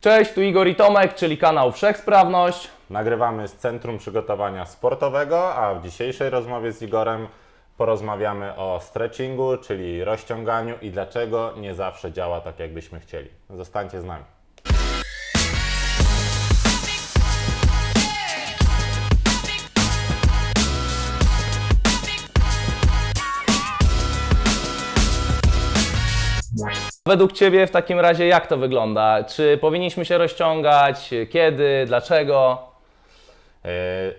Cześć, tu Igor i Tomek, czyli kanał Wszechsprawność. Nagrywamy z Centrum Przygotowania Sportowego, a w dzisiejszej rozmowie z Igorem porozmawiamy o stretchingu, czyli rozciąganiu i dlaczego nie zawsze działa tak, jakbyśmy chcieli. Zostańcie z nami. Według Ciebie w takim razie jak to wygląda? Czy powinniśmy się rozciągać? Kiedy? Dlaczego? Yy,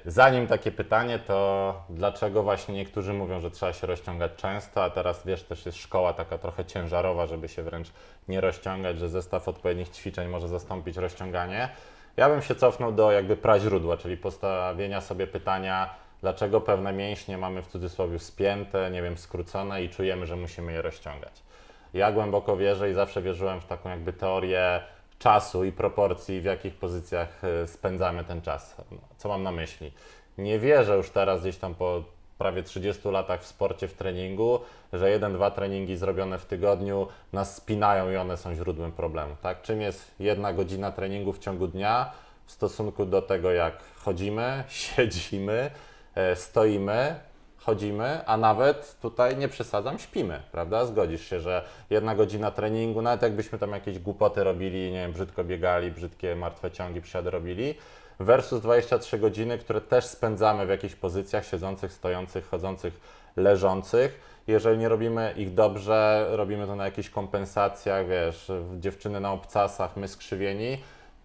Zanim takie pytanie, to dlaczego właśnie niektórzy mówią, że trzeba się rozciągać często, a teraz wiesz, też jest szkoła taka trochę ciężarowa, żeby się wręcz nie rozciągać, że zestaw odpowiednich ćwiczeń może zastąpić rozciąganie. Ja bym się cofnął do jakby praźródła, czyli postawienia sobie pytania, dlaczego pewne mięśnie mamy w cudzysłowie spięte, nie wiem, skrócone i czujemy, że musimy je rozciągać. Ja głęboko wierzę i zawsze wierzyłem w taką jakby teorię czasu i proporcji, w jakich pozycjach y, spędzamy ten czas. Co mam na myśli? Nie wierzę już teraz gdzieś tam po prawie 30 latach w sporcie, w treningu, że jeden, dwa treningi zrobione w tygodniu nas spinają i one są źródłem problemu. Tak? Czym jest jedna godzina treningu w ciągu dnia w stosunku do tego, jak chodzimy, siedzimy, e, stoimy, chodzimy, a nawet tutaj nie przesadzam, śpimy, prawda? Zgodzisz się, że jedna godzina treningu, nawet jakbyśmy tam jakieś głupoty robili, nie wiem, brzydko biegali, brzydkie martwe ciągi, przysiady robili, versus 23 godziny, które też spędzamy w jakichś pozycjach siedzących, stojących, chodzących, leżących. Jeżeli nie robimy ich dobrze, robimy to na jakichś kompensacjach, wiesz, dziewczyny na obcasach, my skrzywieni,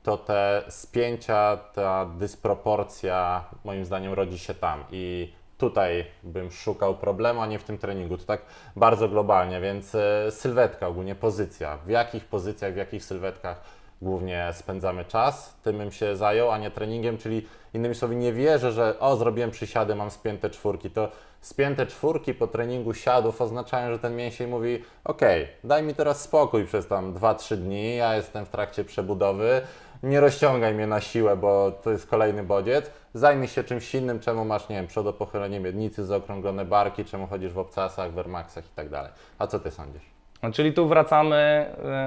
to te spięcia, ta dysproporcja moim zdaniem rodzi się tam i tutaj bym szukał problemu, a nie w tym treningu. To tak bardzo globalnie, więc e, sylwetka ogólnie, pozycja. W jakich pozycjach, w jakich sylwetkach głównie spędzamy czas, tym bym się zajął, a nie treningiem, czyli innymi słowy nie wierzę, że o zrobiłem przysiady, mam spięte czwórki, to spięte czwórki po treningu siadów oznaczają, że ten mięsień mówi ok, daj mi teraz spokój przez tam 2-3 dni, ja jestem w trakcie przebudowy, nie rozciągaj mnie na siłę, bo to jest kolejny bodziec. Zajmij się czymś innym, czemu masz, nie wiem, przodopochylenie miednicy, zaokrąglone barki, czemu chodzisz w obcasach, w Airmaxach i tak dalej. A co ty sądzisz? No, Czyli tu wracamy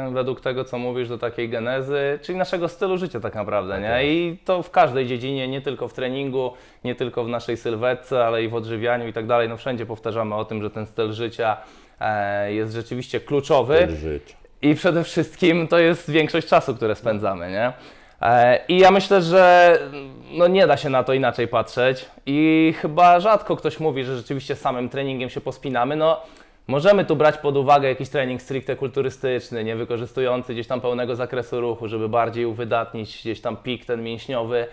y, według tego, co mówisz, do takiej genezy, czyli naszego stylu życia tak naprawdę, nie? I to w każdej dziedzinie, nie tylko w treningu, nie tylko w naszej sylwetce, ale i w odżywianiu i tak dalej. No wszędzie powtarzamy o tym, że ten styl życia e, jest rzeczywiście kluczowy. Żyć. I przede wszystkim to jest większość czasu, które spędzamy, nie? E, I ja myślę, że no nie da się na to inaczej patrzeć i chyba rzadko ktoś mówi, że rzeczywiście samym treningiem się pospinamy. No, możemy tu brać pod uwagę jakiś trening stricte kulturystyczny, nie wykorzystujący gdzieś tam pełnego zakresu ruchu, żeby bardziej uwydatnić gdzieś tam pik ten mięśniowy.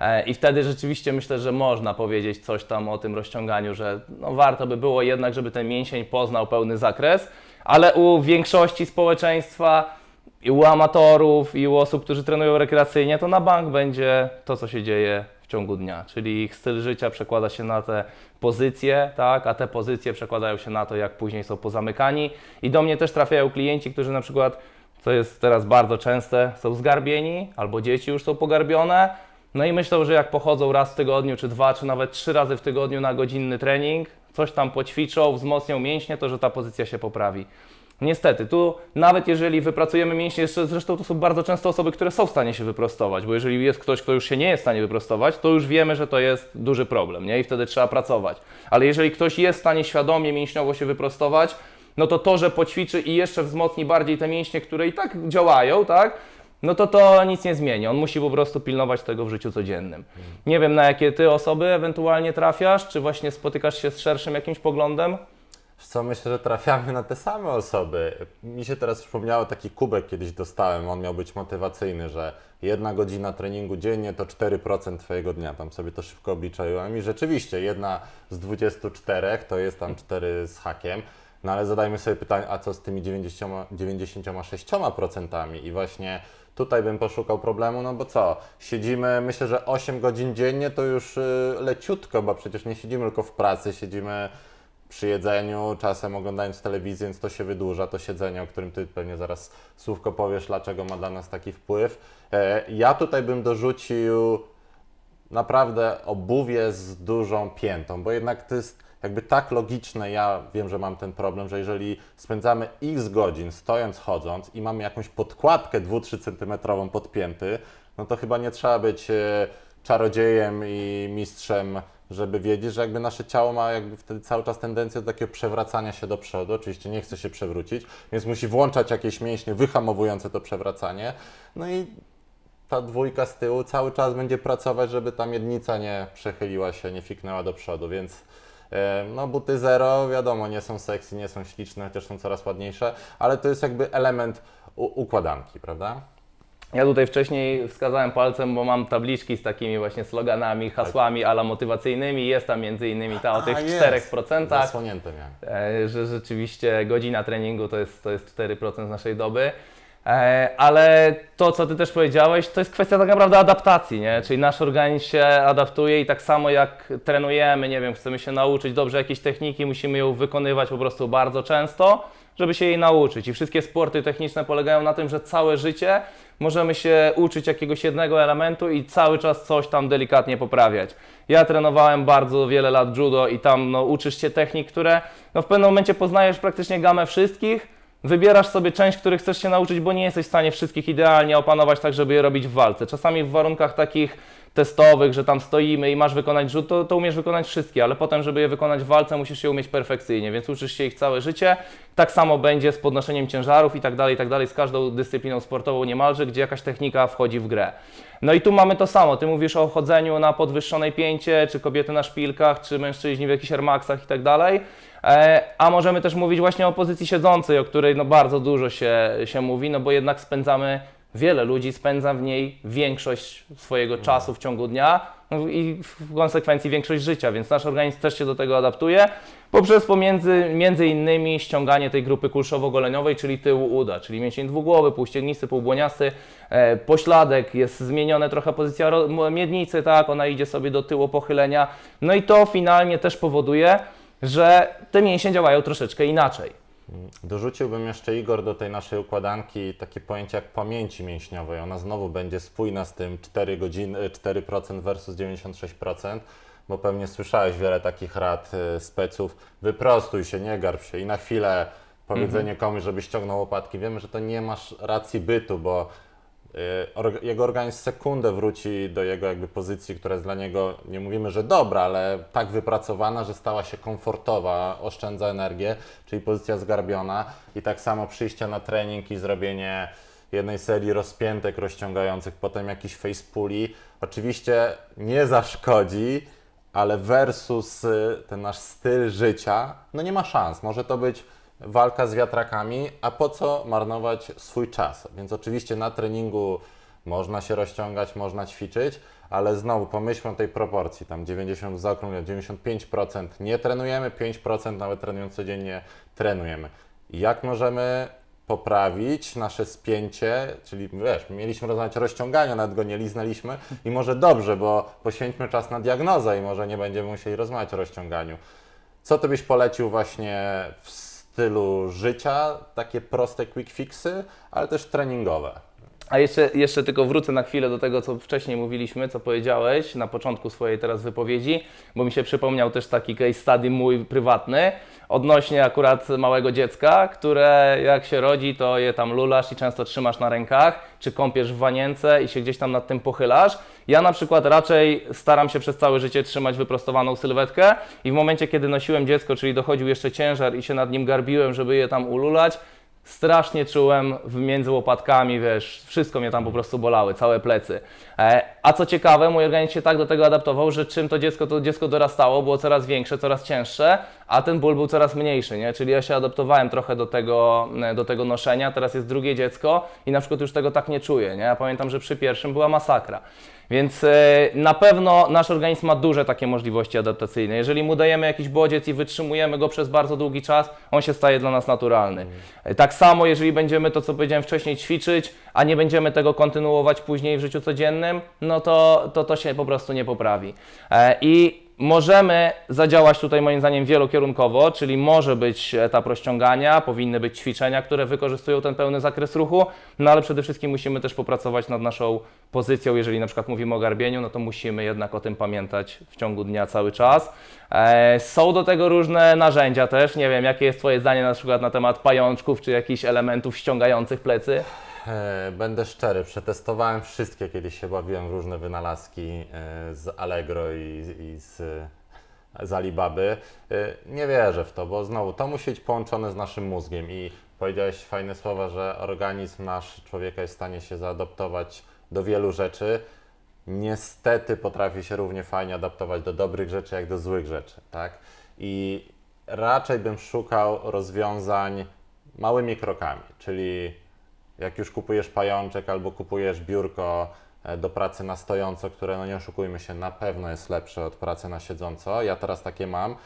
E, I wtedy rzeczywiście myślę, że można powiedzieć coś tam o tym rozciąganiu, że no warto by było jednak, żeby ten mięsień poznał pełny zakres, ale u większości społeczeństwa i u amatorów, i u osób, którzy trenują rekreacyjnie, to na bank będzie to, co się dzieje w ciągu dnia. Czyli ich styl życia przekłada się na te pozycje, tak, a te pozycje przekładają się na to, jak później są pozamykani. I do mnie też trafiają klienci, którzy na przykład, co jest teraz bardzo częste, są zgarbieni, albo dzieci już są pogarbione. No i myślą, że jak pochodzą raz w tygodniu, czy dwa, czy nawet trzy razy w tygodniu na godzinny trening, coś tam poćwiczą, wzmocnią mięśnie, to że ta pozycja się poprawi. Niestety, tu nawet jeżeli wypracujemy mięśnie, jeszcze zresztą to są bardzo często osoby, które są w stanie się wyprostować, bo jeżeli jest ktoś, kto już się nie jest w stanie wyprostować, to już wiemy, że to jest duży problem, nie? I wtedy trzeba pracować. Ale jeżeli ktoś jest w stanie świadomie mięśniowo się wyprostować, no to to, że poćwiczy i jeszcze wzmocni bardziej te mięśnie, które i tak działają, tak? No to to nic nie zmieni. On musi po prostu pilnować tego w życiu codziennym. Nie wiem, na jakie ty osoby ewentualnie trafiasz, czy właśnie spotykasz się z szerszym jakimś poglądem? Wiesz Co myślę, że trafiamy na te same osoby. Mi się teraz przypomniało taki kubek kiedyś dostałem, on miał być motywacyjny, że jedna godzina treningu dziennie to 4% Twojego dnia. Tam sobie to szybko obliczałem i rzeczywiście jedna z 24 to jest tam 4 z hakiem. No ale zadajmy sobie pytanie, a co z tymi 90, 96%? I właśnie tutaj bym poszukał problemu, no bo co? Siedzimy, myślę, że 8 godzin dziennie to już y, leciutko, bo przecież nie siedzimy tylko w pracy, siedzimy przy jedzeniu, czasem oglądając telewizję, więc to się wydłuża, to siedzenie, o którym Ty pewnie zaraz słówko powiesz, dlaczego ma dla nas taki wpływ. E, Ja tutaj bym dorzucił naprawdę obuwie z dużą piętą, bo jednak to jest jakby tak logiczne, ja wiem, że mam ten problem, że jeżeli spędzamy x godzin stojąc, chodząc i mamy jakąś podkładkę 2-3 centymetrową podpięty, no to chyba nie trzeba być e, czarodziejem i mistrzem, żeby wiedzieć, że jakby nasze ciało ma jakby wtedy cały czas tendencję do takiego przewracania się do przodu. Oczywiście nie chce się przewrócić, więc musi włączać jakieś mięśnie wyhamowujące to przewracanie. No i ta dwójka z tyłu cały czas będzie pracować, żeby ta miednica nie przechyliła się, nie fiknęła do przodu, więc no buty zero, wiadomo, nie są sexy, nie są śliczne, chociaż są coraz ładniejsze, ale to jest jakby element układanki, prawda? Ja tutaj wcześniej wskazałem palcem, bo mam tabliczki z takimi właśnie sloganami, hasłami ala motywacyjnymi. Jest tam między innymi ta o tych A, jest. 4%. Zasłonięte miałem. E, że rzeczywiście godzina treningu to jest, to jest 4% naszej doby. E, Ale to, co Ty też powiedziałeś, to jest kwestia tak naprawdę adaptacji, nie? Czyli nasz organizm się adaptuje i tak samo jak trenujemy, nie wiem, chcemy się nauczyć dobrze jakiejś techniki, musimy ją wykonywać po prostu bardzo często, żeby się jej nauczyć. I wszystkie sporty techniczne polegają na tym, że całe życie możemy się uczyć jakiegoś jednego elementu i cały czas coś tam delikatnie poprawiać. Ja trenowałem bardzo wiele lat judo i tam no, uczysz się technik, które no, w pewnym momencie poznajesz praktycznie gamę wszystkich, wybierasz sobie część, których chcesz się nauczyć, bo nie jesteś w stanie wszystkich idealnie opanować tak, żeby je robić w walce. Czasami w warunkach takich testowych, że tam stoimy i masz wykonać rzut, to, to umiesz wykonać wszystkie, ale potem, żeby je wykonać w walce, musisz je umieć perfekcyjnie, więc uczysz się ich całe życie. Tak samo będzie z podnoszeniem ciężarów i tak dalej, i tak dalej, z każdą dyscypliną sportową niemalże, gdzie jakaś technika wchodzi w grę. No i tu mamy to samo. Ty mówisz o chodzeniu na podwyższonej pięcie, czy kobiety na szpilkach, czy mężczyźni w jakichś Airmaxach i tak dalej. E, A możemy też mówić właśnie o pozycji siedzącej, o której no bardzo dużo się, się mówi, no bo jednak spędzamy, wiele ludzi spędza w niej większość swojego czasu w ciągu dnia no i w konsekwencji większość życia, więc nasz organizm też się do tego adaptuje poprzez pomiędzy, między innymi ściąganie tej grupy kulszowo-goleniowej, czyli tyłu uda, czyli mięsień dwugłowy, półściegnisty, półbłoniasty, e, pośladek, jest zmieniona trochę pozycja miednicy, tak, ona idzie sobie do tyłu pochylenia, no i to finalnie też powoduje, że te mięśnie działają troszeczkę inaczej. Dorzuciłbym jeszcze Igor do tej naszej układanki takie pojęcie jak pamięci mięśniowej. Ona znowu będzie spójna z tym 4 godziny, 4% versus 96%, bo pewnie słyszałeś wiele takich rad y, speców. Wyprostuj się, nie garb się i na chwilę powiedzenie komuś, żeby ściągnął łopatki. Wiemy, że to nie masz racji bytu, bo jego organizm sekundę wróci do jego jakby pozycji, która jest dla niego, nie mówimy, że dobra, ale tak wypracowana, że stała się komfortowa, oszczędza energię, czyli pozycja zgarbiona i tak samo przyjście na trening i zrobienie jednej serii rozpiętek rozciągających, potem jakiś face pulli, oczywiście nie zaszkodzi, ale versus y, ten nasz styl życia, no nie ma szans. Może to być walka z wiatrakami, a po co marnować swój czas? Więc oczywiście na treningu można się rozciągać, można ćwiczyć, ale znowu pomyślmy o tej proporcji, tam 90 w zaokrągleniu, 95% nie trenujemy, 5% nawet trenując codziennie trenujemy. Jak możemy poprawić nasze spięcie, czyli wiesz, mieliśmy rozmawiać o rozciąganiu, nawet go nie liznęliśmy i może dobrze, bo poświęćmy czas na diagnozę i może nie będziemy musieli rozmawiać o rozciąganiu. Co Ty byś polecił właśnie w stylu życia, takie proste quick fixy, ale też treningowe? A jeszcze, jeszcze tylko wrócę na chwilę do tego, co wcześniej mówiliśmy, co powiedziałeś na początku swojej teraz wypowiedzi, bo mi się przypomniał też taki case study mój prywatny, odnośnie akurat małego dziecka, które jak się rodzi, to je tam lulasz i często trzymasz na rękach, czy kąpiesz w wanience i się gdzieś tam nad tym pochylasz. Ja na przykład raczej staram się przez całe życie trzymać wyprostowaną sylwetkę i w momencie, kiedy nosiłem dziecko, czyli dochodził jeszcze ciężar i się nad nim garbiłem, żeby je tam ululać, strasznie czułem w między łopatkami, wiesz, wszystko mnie tam po prostu bolały, całe plecy. A co ciekawe, mój organizm się tak do tego adaptował, że czym to dziecko, to dziecko dorastało, było coraz większe, coraz cięższe, a ten ból był coraz mniejszy, nie? Czyli ja się adaptowałem trochę do tego, e, do tego noszenia, teraz jest drugie dziecko i na przykład już tego tak nie czuję, nie? Ja pamiętam, że przy pierwszym była masakra. Więc e, na pewno nasz organizm ma duże takie możliwości adaptacyjne. Jeżeli mu dajemy jakiś bodziec i wytrzymujemy go przez bardzo długi czas, on się staje dla nas naturalny. E, Tak samo, jeżeli będziemy to, co powiedziałem wcześniej, ćwiczyć, a nie będziemy tego kontynuować później w życiu codziennym, no to to, to się po prostu nie poprawi. E, I Możemy zadziałać tutaj moim zdaniem wielokierunkowo, czyli może być etap rozciągania, powinny być ćwiczenia, które wykorzystują ten pełny zakres ruchu, no ale przede wszystkim musimy też popracować nad naszą pozycją. Jeżeli na przykład mówimy o garbieniu, no to musimy jednak o tym pamiętać w ciągu dnia cały czas. E, są do tego różne narzędzia też. Nie wiem, jakie jest Twoje zdanie na przykład na temat pajączków czy jakichś elementów ściągających plecy? E, Będę szczery, przetestowałem wszystkie, kiedyś się bawiłem w różne wynalazki e, z Allegro i, i z, z Alibaby. E, Nie wierzę w to, bo znowu to musi być połączone z naszym mózgiem i powiedziałeś fajne słowa, że organizm nasz człowieka jest w stanie się zaadaptować do wielu rzeczy. Niestety potrafi się równie fajnie adaptować do dobrych rzeczy, jak do złych rzeczy, tak? I raczej bym szukał rozwiązań małymi krokami, czyli jak już kupujesz pajączek albo kupujesz biurko e, do pracy na stojąco, które, no nie oszukujmy się, na pewno jest lepsze od pracy na siedząco. Ja teraz takie mam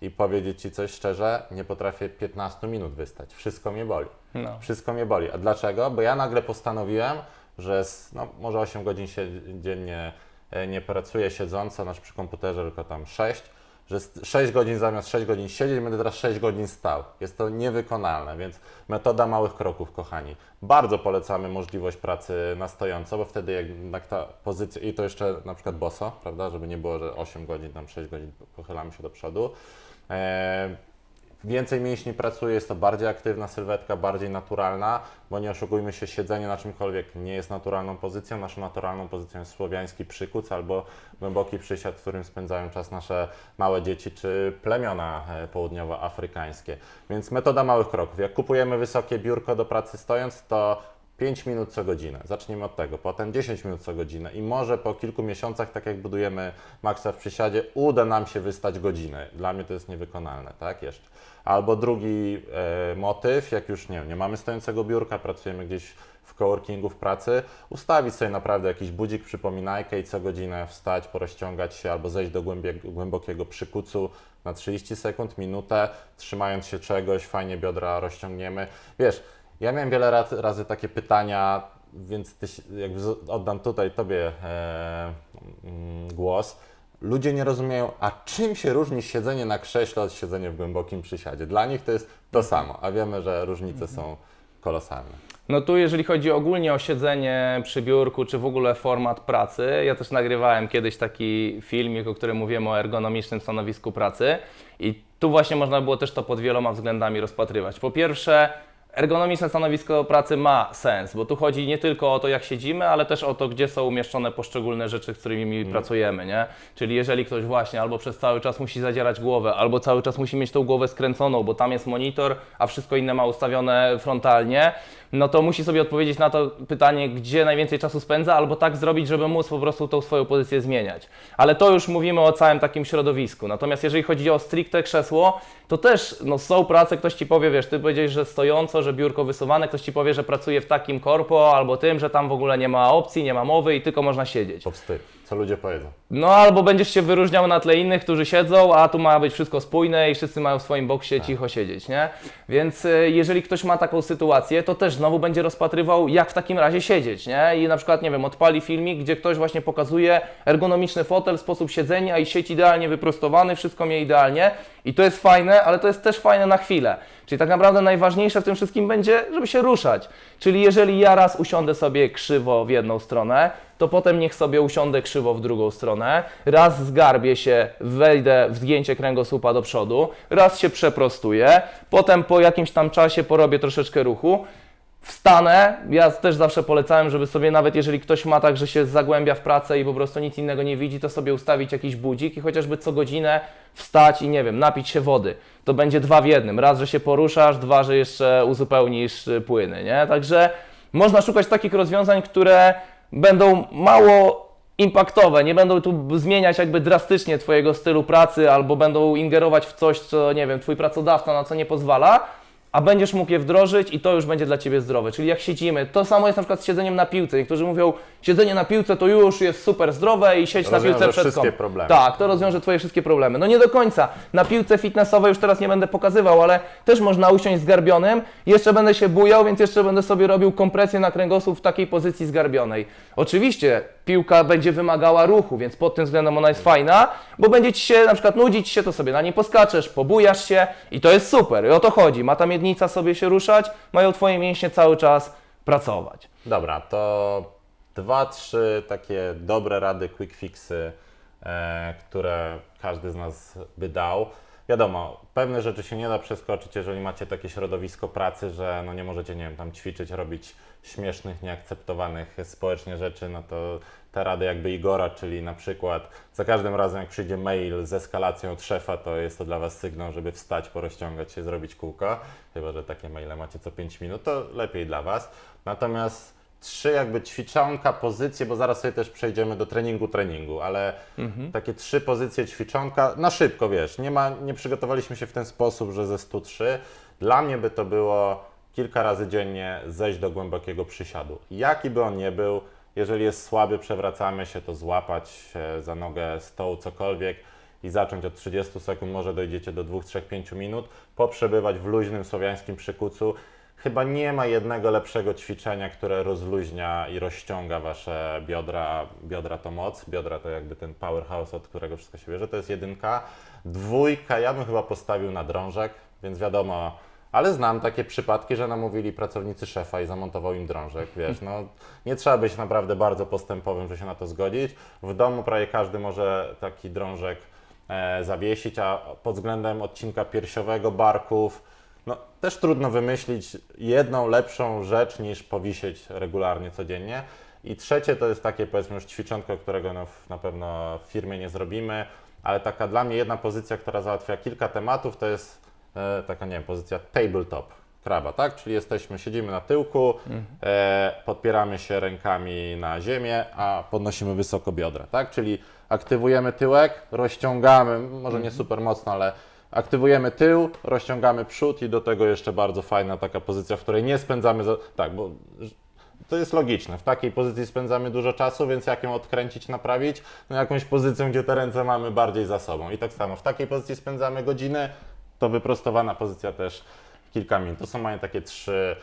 i powiedzieć Ci coś szczerze, nie potrafię 15 minut wystać. Wszystko mnie boli. No. Wszystko mnie boli. A dlaczego? Bo ja nagle postanowiłem, że z, no, może 8 godzin się dziennie e, nie pracuję siedząco, nasz przy komputerze tylko tam 6, że z 6 godzin zamiast 6 godzin siedzieć, będę teraz 6 godzin stał. Jest to niewykonalne, więc metoda małych kroków, kochani. Bardzo polecamy możliwość pracy na stojąco, bo wtedy jednak ta pozycja, i to jeszcze na przykład boso, prawda, żeby nie było, że 8 godzin, tam 6 godzin pochylamy się do przodu. E, Więcej mięśni pracuje, jest to bardziej aktywna sylwetka, bardziej naturalna, bo nie oszukujmy się, siedzenie na czymkolwiek nie jest naturalną pozycją. Naszą naturalną pozycją jest słowiański przykuc albo głęboki przysiad, w którym spędzają czas nasze małe dzieci czy plemiona e, południowoafrykańskie. Więc metoda małych kroków. Jak kupujemy wysokie biurko do pracy stojąc, to 5 minut co godzinę. Zacznijmy od tego. Potem 10 minut co godzinę. I może po kilku miesiącach, tak jak budujemy maksa w przysiadzie, uda nam się wystać godzinę. Dla mnie to jest niewykonalne, tak? Jeszcze. Albo drugi e, motyw, jak już nie, nie mamy stojącego biurka, pracujemy gdzieś w coworkingu w pracy, ustawić sobie naprawdę jakiś budzik, przypominajkę i co godzinę wstać, porozciągać się albo zejść do głębokiego przykucu na 30 sekund, minutę, trzymając się czegoś, fajnie biodra rozciągniemy. Wiesz, ja miałem wiele raz, razy takie pytania, więc ty, jakby oddam tutaj Tobie e, mm, głos. Ludzie nie rozumieją, a czym się różni siedzenie na krześle od siedzenia w głębokim przysiadzie. Dla nich to jest to samo, a wiemy, że różnice są kolosalne. No tu jeżeli chodzi ogólnie o siedzenie przy biurku, czy w ogóle format pracy, ja też nagrywałem kiedyś taki filmik, o którym mówiłem o ergonomicznym stanowisku pracy i tu właśnie można było też to pod wieloma względami rozpatrywać. Po pierwsze, ergonomiczne stanowisko pracy ma sens, bo tu chodzi nie tylko o to, jak siedzimy, ale też o to, gdzie są umieszczone poszczególne rzeczy, z którymi pracujemy, nie? Czyli jeżeli ktoś właśnie albo przez cały czas musi zadzierać głowę, albo cały czas musi mieć tą głowę skręconą, bo tam jest monitor, a wszystko inne ma ustawione frontalnie, no to musi sobie odpowiedzieć na to pytanie, gdzie najwięcej czasu spędza, albo tak zrobić, żeby móc po prostu tą swoją pozycję zmieniać. Ale to już mówimy o całym takim środowisku. Natomiast jeżeli chodzi o stricte krzesło, to też no, są prace, ktoś ci powie, wiesz, ty powiedziałeś, że stojąco, że biurko wysuwane, ktoś ci powie, że pracuje w takim korpo, albo tym, że tam w ogóle nie ma opcji, nie ma mowy i tylko można siedzieć. To wstyd. Co ludzie powiedzą? No albo będziesz się wyróżniał na tle innych, którzy siedzą, a tu ma być wszystko spójne i wszyscy mają w swoim boksie cicho siedzieć, nie? Więc y, jeżeli ktoś ma taką sytuację, to też znowu będzie rozpatrywał, jak w takim razie siedzieć, nie? I na przykład, nie wiem, odpali filmik, gdzie ktoś właśnie pokazuje ergonomiczny fotel, sposób siedzenia i sieć idealnie wyprostowany, wszystko mnie idealnie i to jest fajne, ale to jest też fajne na chwilę. Czyli tak naprawdę najważniejsze w tym wszystkim będzie, żeby się ruszać. Czyli jeżeli ja raz usiądę sobie krzywo w jedną stronę, to potem niech sobie usiądę krzywo w drugą stronę, raz zgarbię się, wejdę w zgięcie kręgosłupa do przodu, raz się przeprostuję, potem po jakimś tam czasie porobię troszeczkę ruchu, wstanę, ja też zawsze polecałem, żeby sobie nawet jeżeli ktoś ma tak, że się zagłębia w pracę i po prostu nic innego nie widzi, to sobie ustawić jakiś budzik i chociażby co godzinę wstać i nie wiem, napić się wody. To będzie dwa w jednym. Raz, że się poruszasz, dwa, że jeszcze uzupełnisz płyny, nie? Także można szukać takich rozwiązań, które będą mało impaktowe, nie będą tu zmieniać jakby drastycznie Twojego stylu pracy albo będą ingerować w coś, co nie wiem, Twój pracodawca na co nie pozwala, a będziesz mógł je wdrożyć i to już będzie dla Ciebie zdrowe. Czyli jak siedzimy, to samo jest na przykład z siedzeniem na piłce. Niektórzy mówią, siedzenie na piłce to już jest super zdrowe i siedź na piłce przed wszystkie kom- problemy. Tak, to rozwiąże Twoje wszystkie problemy. No nie do końca. Na piłce fitnessowej już teraz nie będę pokazywał, ale też można usiąść zgarbionym. Jeszcze będę się bujał, więc jeszcze będę sobie robił kompresję na kręgosłup w takiej pozycji zgarbionej. Oczywiście piłka będzie wymagała ruchu, więc pod tym względem ona jest fajna, bo będzie Ci się na przykład nudzić się, to sobie na niej poskaczesz, pobujasz się i to jest super. I o to chodzi. Ma ta miednica sobie się ruszać, mają Twoje mięśnie cały czas pracować. Dobra, to dwa, trzy takie dobre rady, quick fixy, e, które każdy z nas by dał. Wiadomo, pewne rzeczy się nie da przeskoczyć, jeżeli macie takie środowisko pracy, że no nie możecie, nie wiem, tam ćwiczyć, robić śmiesznych, nieakceptowanych społecznie rzeczy, no to te rady jakby Igora, czyli na przykład za każdym razem jak przyjdzie mail z eskalacją od szefa, to jest to dla Was sygnał, żeby wstać, porozciągać się, zrobić kółko. Chyba, że takie maile macie co 5 minut, to lepiej dla Was. Natomiast trzy jakby ćwiczonka, pozycje, bo zaraz sobie też przejdziemy do treningu, treningu, ale takie trzy pozycje ćwiczonka, na szybko, wiesz, nie, ma, nie przygotowaliśmy się w ten sposób, że ze 103. Dla mnie by to było kilka razy dziennie zejść do głębokiego przysiadu. Jaki by on nie był, jeżeli jest słaby, przewracamy się, to złapać za nogę stołu, cokolwiek i zacząć od 30 sekund, może dojdziecie do 2, 3, 5 minut, poprzebywać w luźnym słowiańskim przykucu. Chyba nie ma jednego lepszego ćwiczenia, które rozluźnia i rozciąga wasze biodra. Biodra to moc, biodra to jakby ten powerhouse, od którego wszystko się bierze, to jest jedynka. Dwójka, ja bym chyba postawił na drążek, więc wiadomo, ale znam takie przypadki, że namówili pracownicy szefa i zamontował im drążek, wiesz, no nie trzeba być naprawdę bardzo postępowym, żeby się na to zgodzić. W domu prawie każdy może taki drążek e, zawiesić, a pod względem odcinka piersiowego, barków, no też trudno wymyślić jedną lepszą rzecz niż powisieć regularnie codziennie. I trzecie to jest takie powiedzmy już ćwiczonko, którego no, na pewno w firmie nie zrobimy, ale taka dla mnie jedna pozycja, która załatwia kilka tematów, to jest e, taka, nie wiem, pozycja tabletop, kraba, tak? Czyli jesteśmy, siedzimy na tyłku, e, podpieramy się rękami na ziemię, a podnosimy wysoko biodra, tak? Czyli aktywujemy tyłek, rozciągamy, może nie super mocno, ale aktywujemy tył, rozciągamy przód i do tego jeszcze bardzo fajna taka pozycja, w której nie spędzamy, za, tak, bo to jest logiczne. W takiej pozycji spędzamy dużo czasu, więc jak ją odkręcić, naprawić? No jakąś pozycję, gdzie te ręce mamy bardziej za sobą. I tak samo w takiej pozycji spędzamy godzinę, to wyprostowana pozycja też kilka minut. To są moje takie trzy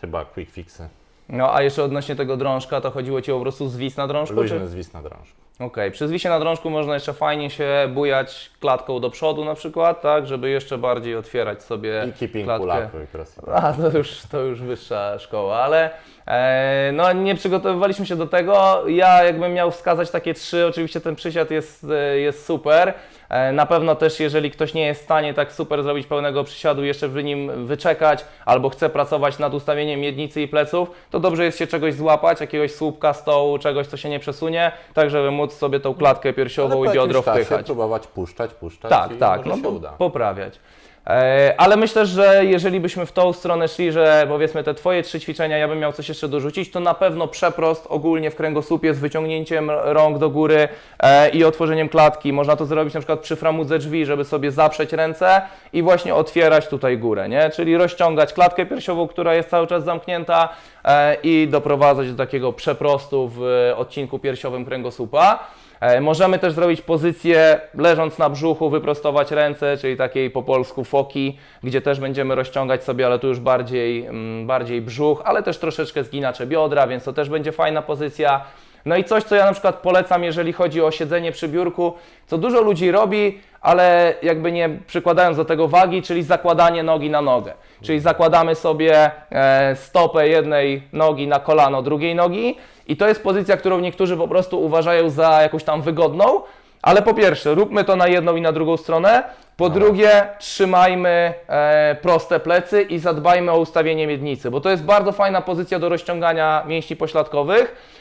chyba quick fixy. No a jeszcze odnośnie tego drążka, to chodziło Ci o po prostu zwis na drążku? czy- Luźny zwis na drążku. Okej, przy zwisie na drążku można jeszcze fajnie się bujać klatką do przodu na przykład, tak, żeby jeszcze bardziej otwierać sobie I keeping klatkę. crossfit. A, to już, to już wyższa szkoła, ale e, no nie przygotowywaliśmy się do tego. Ja jakbym miał wskazać takie trzy, oczywiście ten przysiad jest, e, jest super. E, na pewno też jeżeli ktoś nie jest w stanie tak super zrobić pełnego przysiadu, jeszcze w nim wyczekać, albo chce pracować nad ustawieniem miednicy i pleców, to dobrze jest się czegoś złapać, jakiegoś słupka stołu, czegoś, co się nie przesunie, tak żeby móc sobie tą klatkę piersiową i biodro wpychać. próbować puszczać, puszczać Tak, i tak, może no się uda. poprawiać. E, ale myślę, że jeżeli byśmy w tą stronę szli, że powiedzmy te Twoje trzy ćwiczenia, ja bym miał coś jeszcze dorzucić, to na pewno przeprost ogólnie w kręgosłupie z wyciągnięciem rąk do góry e, i otworzeniem klatki. Można to zrobić na przykład przy framudze drzwi, żeby sobie zaprzeć ręce i właśnie otwierać tutaj górę, nie? Czyli rozciągać klatkę piersiową, która jest cały czas zamknięta e, i doprowadzać do takiego przeprostu w odcinku piersiowym kręgosłupa. E, Możemy też zrobić pozycję leżąc na brzuchu, wyprostować ręce, czyli takiej po polsku foki, gdzie też będziemy rozciągać sobie, ale tu już bardziej, mm, bardziej brzuch, ale też troszeczkę zginacze biodra, więc to też będzie fajna pozycja. No i coś, co ja na przykład polecam, jeżeli chodzi o siedzenie przy biurku, co dużo ludzi robi, ale jakby nie przykładając do tego wagi, czyli zakładanie nogi na nogę. Czyli zakładamy sobie e, stopę jednej nogi na kolano drugiej nogi i to jest pozycja, którą niektórzy po prostu uważają za jakąś tam wygodną, ale po pierwsze, róbmy to na jedną i na drugą stronę. Po drugie, trzymajmy e, proste plecy i zadbajmy o ustawienie miednicy, bo to jest bardzo fajna pozycja do rozciągania mięśni pośladkowych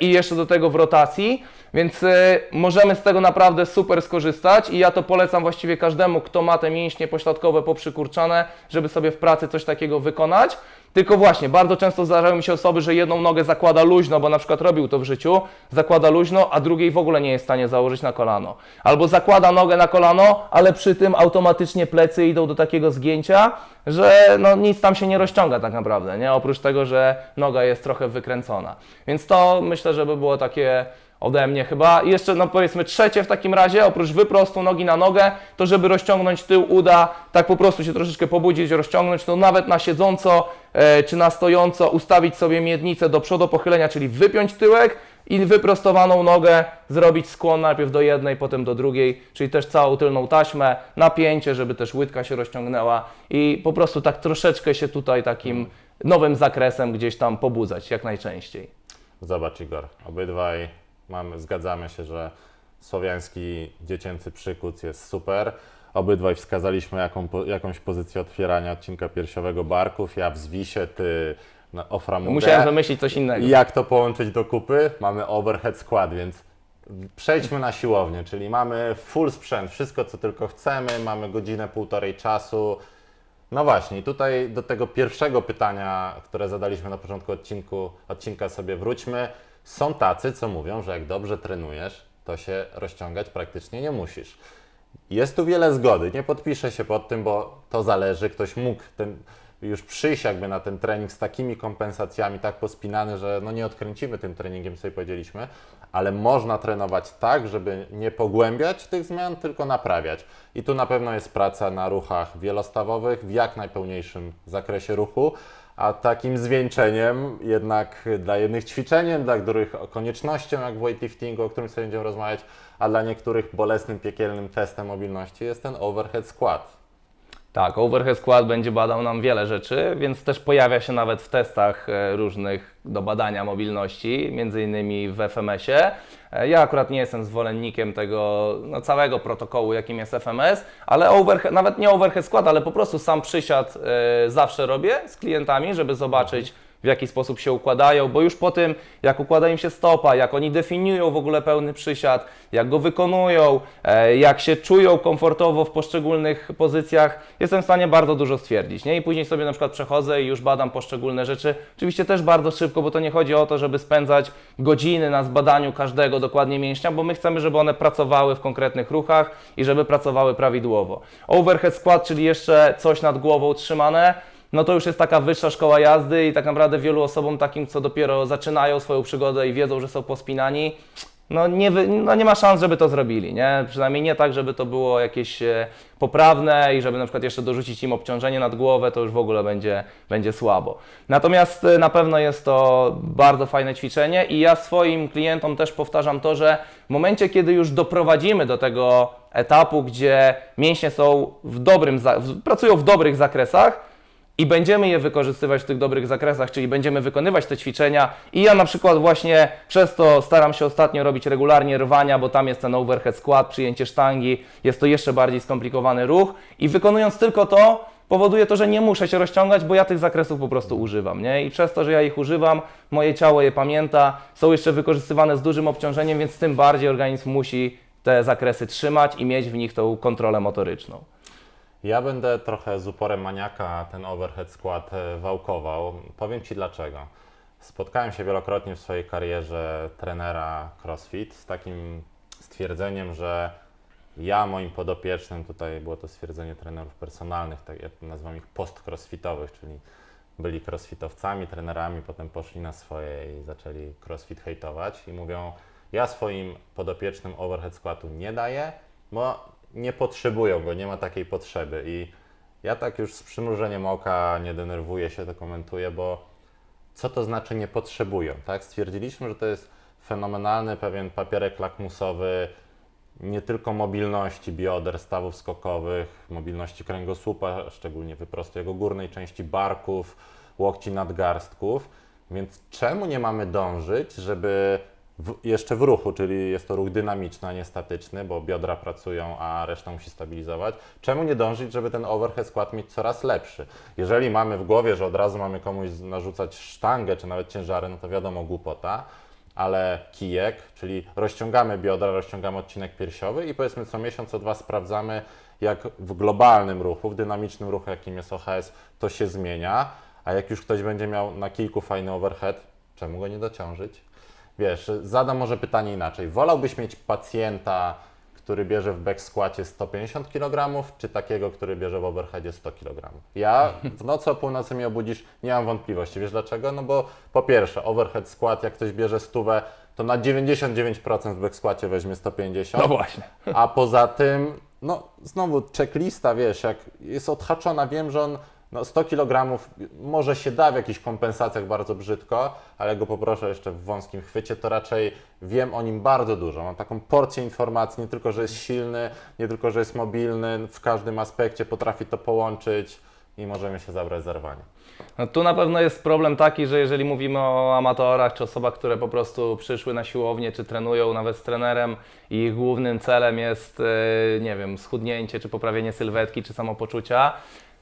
i jeszcze do tego w rotacji. Więc y, możemy z tego naprawdę super skorzystać i ja to polecam właściwie każdemu, kto ma te mięśnie pośladkowe poprzykurczane, żeby sobie w pracy coś takiego wykonać. Tylko właśnie, bardzo często zdarzają mi się osoby, że jedną nogę zakłada luźno, bo na przykład robił to w życiu, zakłada luźno, a drugiej w ogóle nie jest w stanie założyć na kolano. Albo zakłada nogę na kolano, ale przy tym automatycznie plecy idą do takiego zgięcia, że no nic tam się nie rozciąga tak naprawdę, nie? Oprócz tego, że noga jest trochę wykręcona. Więc to myślę, że by było takie ode mnie chyba. I jeszcze, no powiedzmy, trzecie w takim razie, oprócz wyprostu nogi na nogę, to żeby rozciągnąć tył uda, tak po prostu się troszeczkę pobudzić, rozciągnąć, to nawet na siedząco e, czy na stojąco ustawić sobie miednicę do przodu pochylenia, czyli wypiąć tyłek i wyprostowaną nogę zrobić skłon najpierw do jednej, potem do drugiej, czyli też całą tylną taśmę, napięcie, żeby też łydka się rozciągnęła i po prostu tak troszeczkę się tutaj takim nowym zakresem gdzieś tam pobudzać jak najczęściej. Zobacz Igor, obydwaj mamy, zgadzamy się, że słowiański dziecięcy przykuc jest super. Obydwaj wskazaliśmy jaką, jakąś pozycję otwierania odcinka piersiowego barków. Ja w zwisie, ty na oframugę. Musiałem wymyślić coś innego. Jak to połączyć do kupy? Mamy overhead skład, więc przejdźmy na siłownię, czyli mamy full sprzęt, wszystko co tylko chcemy, mamy godzinę, półtorej czasu. No właśnie, tutaj do tego pierwszego pytania, które zadaliśmy na początku odcinku, odcinka sobie wróćmy. Są tacy, co mówią, że jak dobrze trenujesz, to się rozciągać praktycznie nie musisz. Jest tu wiele zgody. Nie podpiszę się pod tym, bo to zależy. Ktoś mógł ten, już przyjść jakby na ten trening z takimi kompensacjami, tak pospinany, że no nie odkręcimy tym treningiem, sobie powiedzieliśmy, ale można trenować tak, żeby nie pogłębiać tych zmian, tylko naprawiać. I tu na pewno jest praca na ruchach wielostawowych w jak najpełniejszym zakresie ruchu, a takim zwieńczeniem jednak dla jednych ćwiczeniem, dla których koniecznością, jak w weightliftingu, o którym sobie będziemy rozmawiać, a dla niektórych bolesnym, piekielnym testem mobilności jest ten overhead squat. Tak, overhead skład będzie badał nam wiele rzeczy, więc też pojawia się nawet w testach e, różnych do badania mobilności, między innymi w FMS-ie. E, Ja akurat nie jestem zwolennikiem tego no, całego protokołu, jakim jest FMS, ale overhead, nawet nie overhead skład, ale po prostu sam przysiad e, zawsze robię z klientami, żeby zobaczyć, w jaki sposób się układają, bo już po tym, jak układa im się stopa, jak oni definiują w ogóle pełny przysiad, jak go wykonują, e, jak się czują komfortowo w poszczególnych pozycjach, jestem w stanie bardzo dużo stwierdzić. Nie? I później sobie na przykład przechodzę i już badam poszczególne rzeczy. Oczywiście też bardzo szybko, bo to nie chodzi o to, żeby spędzać godziny na zbadaniu każdego dokładnie mięśnia, bo my chcemy, żeby one pracowały w konkretnych ruchach i żeby pracowały prawidłowo. Overhead squat, czyli jeszcze coś nad głową trzymane, no to już jest taka wyższa szkoła jazdy i tak naprawdę wielu osobom takim, co dopiero zaczynają swoją przygodę i wiedzą, że są pospinani, no nie, no nie ma szans, żeby to zrobili, nie? Przynajmniej nie tak, żeby to było jakieś e, poprawne i żeby na przykład jeszcze dorzucić im obciążenie nad głowę, to już w ogóle będzie, będzie słabo. Natomiast e, na pewno jest to bardzo fajne ćwiczenie i ja swoim klientom też powtarzam to, że w momencie, kiedy już doprowadzimy do tego etapu, gdzie mięśnie są w dobrym, pracują w dobrych zakresach, i będziemy je wykorzystywać w tych dobrych zakresach, czyli będziemy wykonywać te ćwiczenia. I ja na przykład właśnie przez to staram się ostatnio robić regularnie rwania, bo tam jest ten overhead squat, przyjęcie sztangi, jest to jeszcze bardziej skomplikowany ruch i wykonując tylko to, powoduje to, że nie muszę się rozciągać, bo ja tych zakresów po prostu używam, nie? I przez to, że ja ich używam, moje ciało je pamięta, są jeszcze wykorzystywane z dużym obciążeniem, więc tym bardziej organizm musi te zakresy trzymać i mieć w nich tą kontrolę motoryczną. Ja będę trochę z uporem maniaka ten overhead skład e, wałkował. Powiem Ci dlaczego. Spotkałem się wielokrotnie w swojej karierze trenera CrossFit z takim stwierdzeniem, że ja moim podopiecznym, tutaj było to stwierdzenie trenerów personalnych, tak ja nazywam ich post-crossfitowych, czyli byli crossfitowcami, trenerami, potem poszli na swoje i zaczęli crossfit hejtować i mówią, ja swoim podopiecznym overhead składu nie daję, bo nie potrzebują go, nie ma takiej potrzeby i ja tak już z przymrużeniem oka nie denerwuję się, to komentuję, bo co to znaczy nie potrzebują, tak? Stwierdziliśmy, że to jest fenomenalny pewien papierek lakmusowy nie tylko mobilności bioder, stawów skokowych, mobilności kręgosłupa, szczególnie wyprostu jego górnej części barków, łokci nadgarstków, więc czemu nie mamy dążyć, żeby w, jeszcze w ruchu, czyli jest to ruch dynamiczny, a nie statyczny, bo biodra pracują, a reszta musi stabilizować. Czemu nie dążyć, żeby ten overhead skład mieć coraz lepszy? Jeżeli mamy w głowie, że od razu mamy komuś narzucać sztangę, czy nawet ciężary, no to wiadomo, głupota. ale kijek, czyli rozciągamy biodra, rozciągamy odcinek piersiowy i powiedzmy co miesiąc, co dwa sprawdzamy, jak w globalnym ruchu, w dynamicznym ruchu, jakim jest OHS, to się zmienia. A jak już ktoś będzie miał na kilku fajny overhead, czemu go nie dociążyć? Wiesz, zadam może pytanie inaczej. Wolałbyś mieć pacjenta, który bierze w back squacie 150 kg, czy takiego, który bierze w overheadzie 100 kg? Ja w nocy o północy mnie obudzisz, nie mam wątpliwości. Wiesz dlaczego? No bo po pierwsze, overhead skład, jak ktoś bierze stówę, to na 99% w back squacie weźmie 150. No właśnie. A poza tym, no znowu checklista, wiesz, jak jest odhaczona, wiem, że on no 100 kg może się da w jakichś kompensacjach bardzo brzydko, ale go poproszę jeszcze w wąskim chwycie, to raczej wiem o nim bardzo dużo. Mam taką porcję informacji, nie tylko, że jest silny, nie tylko, że jest mobilny, w każdym aspekcie potrafi to połączyć i możemy się zabrać za rwanie. No, tu na pewno jest problem taki, że jeżeli mówimy o amatorach, czy osobach, które po prostu przyszły na siłownię, czy trenują nawet z trenerem i ich głównym celem jest, e, nie wiem, schudnięcie, czy poprawienie sylwetki, czy samopoczucia,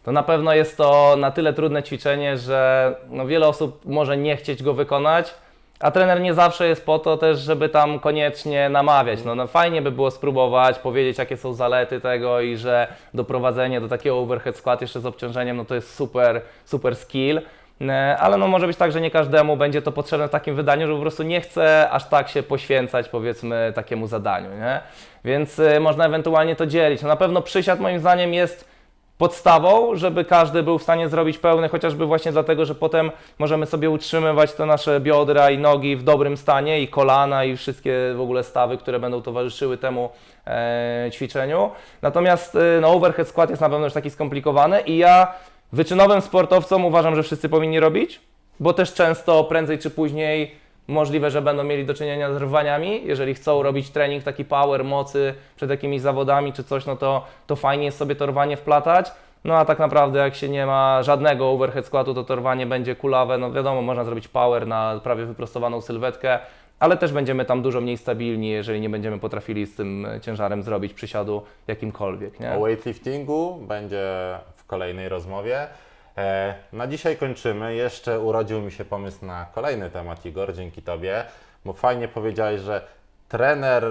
to na pewno jest to na tyle trudne ćwiczenie, że no, wiele osób może nie chcieć go wykonać, a trener nie zawsze jest po to też, żeby tam koniecznie namawiać. No, no fajnie by było spróbować, powiedzieć jakie są zalety tego i że doprowadzenie do takiego overhead squat jeszcze z obciążeniem, no to jest super, super skill. E, Ale no może być tak, że nie każdemu będzie to potrzebne w takim wydaniu, że po prostu nie chce aż tak się poświęcać powiedzmy takiemu zadaniu, nie? Więc e, można ewentualnie to dzielić. No na pewno przysiad moim zdaniem jest podstawą, żeby każdy był w stanie zrobić pełny, chociażby właśnie dlatego, że potem możemy sobie utrzymywać te nasze biodra i nogi w dobrym stanie i kolana i wszystkie w ogóle stawy, które będą towarzyszyły temu e, ćwiczeniu. Natomiast e, no, overhead squat jest na pewno już taki skomplikowany i ja wyczynowym sportowcom uważam, że wszyscy powinni robić, bo też często prędzej czy później możliwe, że będą mieli do czynienia z rwaniami. Jeżeli chcą robić trening taki power, mocy przed jakimiś zawodami czy coś, no to, to fajnie jest sobie to rwanie wplatać. No a tak naprawdę jak się nie ma żadnego overhead squatu, to to rwanie będzie kulawe. No wiadomo, można zrobić power na prawie wyprostowaną sylwetkę, ale też będziemy tam dużo mniej stabilni, jeżeli nie będziemy potrafili z tym ciężarem zrobić przysiadu jakimkolwiek, nie? O weightliftingu będzie w kolejnej rozmowie. E, Na dzisiaj kończymy. Jeszcze urodził mi się pomysł na kolejny temat, Igor, dzięki Tobie, bo fajnie powiedziałeś, że trener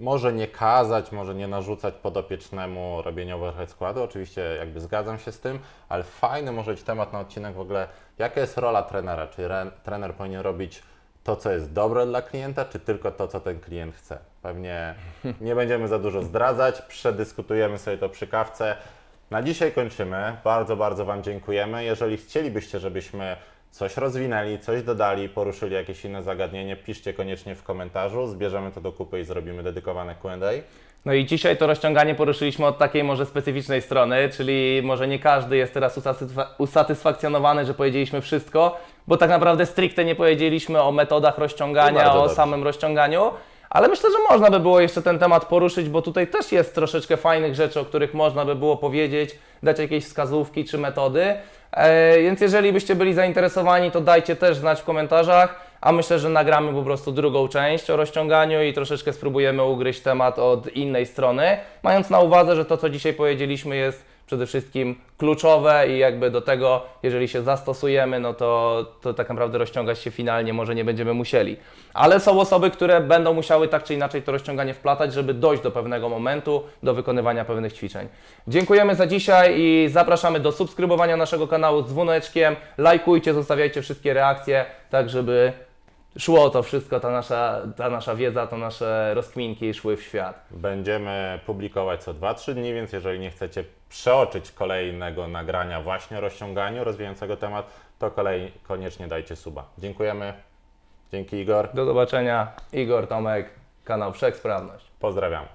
może nie kazać, może nie narzucać podopiecznemu robienia overhead składu. Oczywiście jakby zgadzam się z tym, ale fajny może być temat na odcinek w ogóle, jaka jest rola trenera? Czy re, trener powinien robić to, co jest dobre dla klienta, czy tylko to, co ten klient chce? Pewnie nie będziemy za dużo zdradzać, przedyskutujemy sobie to przy kawce. Na dzisiaj kończymy. Bardzo, bardzo Wam dziękujemy. Jeżeli chcielibyście, żebyśmy coś rozwinęli, coś dodali, poruszyli jakieś inne zagadnienie, piszcie koniecznie w komentarzu. Zbierzemy to do kupy i zrobimy dedykowane Q&A. No i dzisiaj to rozciąganie poruszyliśmy od takiej może specyficznej strony, czyli może nie każdy jest teraz usatysfa- usatysfakcjonowany, że powiedzieliśmy wszystko, bo tak naprawdę stricte nie powiedzieliśmy o metodach rozciągania, o dobrze. samym rozciąganiu, ale myślę, że można by było jeszcze ten temat poruszyć, bo tutaj też jest troszeczkę fajnych rzeczy, o których można by było powiedzieć, dać jakieś wskazówki czy metody. E, więc jeżeli byście byli zainteresowani, to dajcie też znać w komentarzach, a myślę, że nagramy po prostu drugą część o rozciąganiu i troszeczkę spróbujemy ugryźć temat od innej strony, mając na uwadze, że to, co dzisiaj powiedzieliśmy, jest przede wszystkim kluczowe i jakby do tego, jeżeli się zastosujemy, no to, to tak naprawdę rozciągać się finalnie może nie będziemy musieli. Ale są osoby, które będą musiały tak czy inaczej to rozciąganie wplatać, żeby dojść do pewnego momentu, do wykonywania pewnych ćwiczeń. Dziękujemy za dzisiaj i zapraszamy do subskrybowania naszego kanału z dzwoneczkiem. Lajkujcie, zostawiajcie wszystkie reakcje, tak żeby szło to wszystko, ta nasza, ta nasza wiedza, to nasze rozkminki szły w świat. Będziemy publikować co 2-3 dni, więc jeżeli nie chcecie przeoczyć kolejnego nagrania właśnie o rozciąganiu, rozwijającego temat, to kolej, koniecznie dajcie suba. Dziękujemy. Dzięki Igor. Do zobaczenia. Igor Tomek, kanał Wszechsprawność. Pozdrawiam.